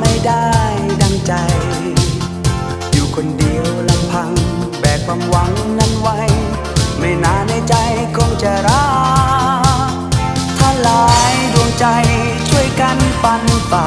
ไม่ได้ดังใจ อยู่คนเดียวลำพัง แบกความหวังนั้นไว้ ไม่นานในใจคงจะรักถ้าหลายดวงใจช่วยกันปันฝ่า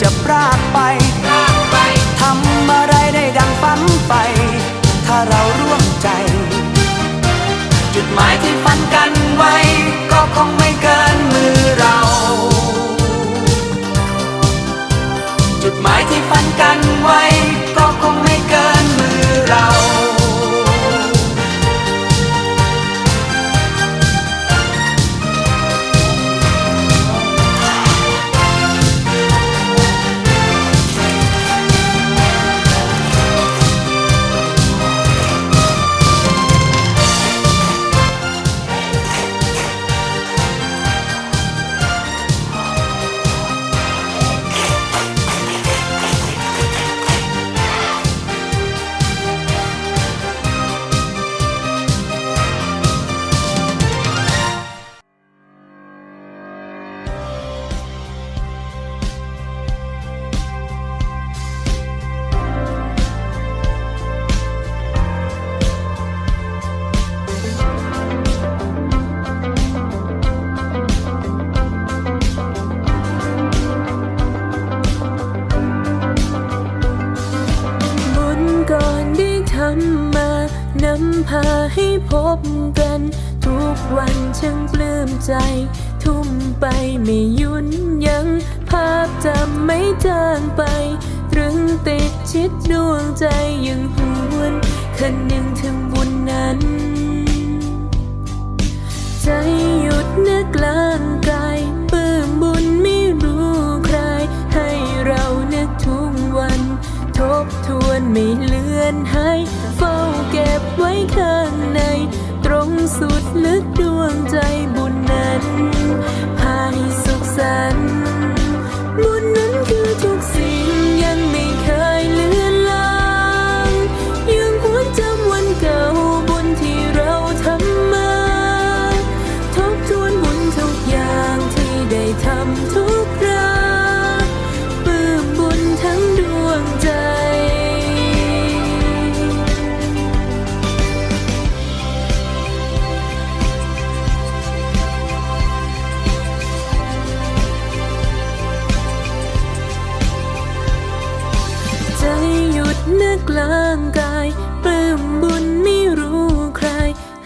จะพร พาให้พบกัน ทุกวันช่างปลื้มใจ ทุ่มไปไม่ยุนยัง ภาพจำไม่จางไปตรึงติดชิดดวงใจยังหวนคันหนึ่งถึงบุญนั้น กลางกาย ปลื้มบุญไม่รู้ใคร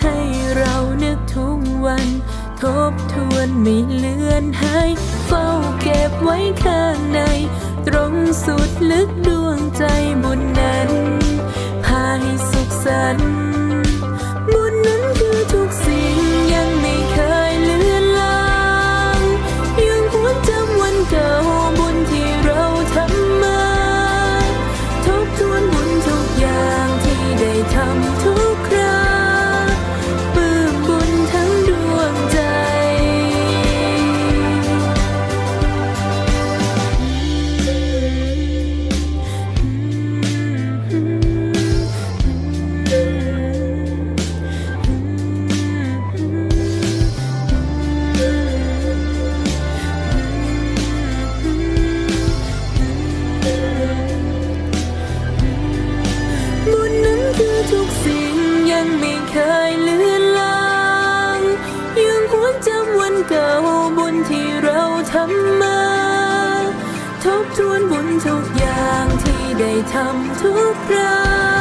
ให้เรานึกทุกวัน ทบทวนไม่เลือนหายเฝ้าเก็บไว้ข้างใน ตรงสุดลึกดวงใจบุญนั้นพาให้สุขสันต์ เคยลือนลางยังหวนจำวันเก่าบุญที่เราทำมา ทบทวนบุญทุกอย่างที่ได้ทำทุกครั้ง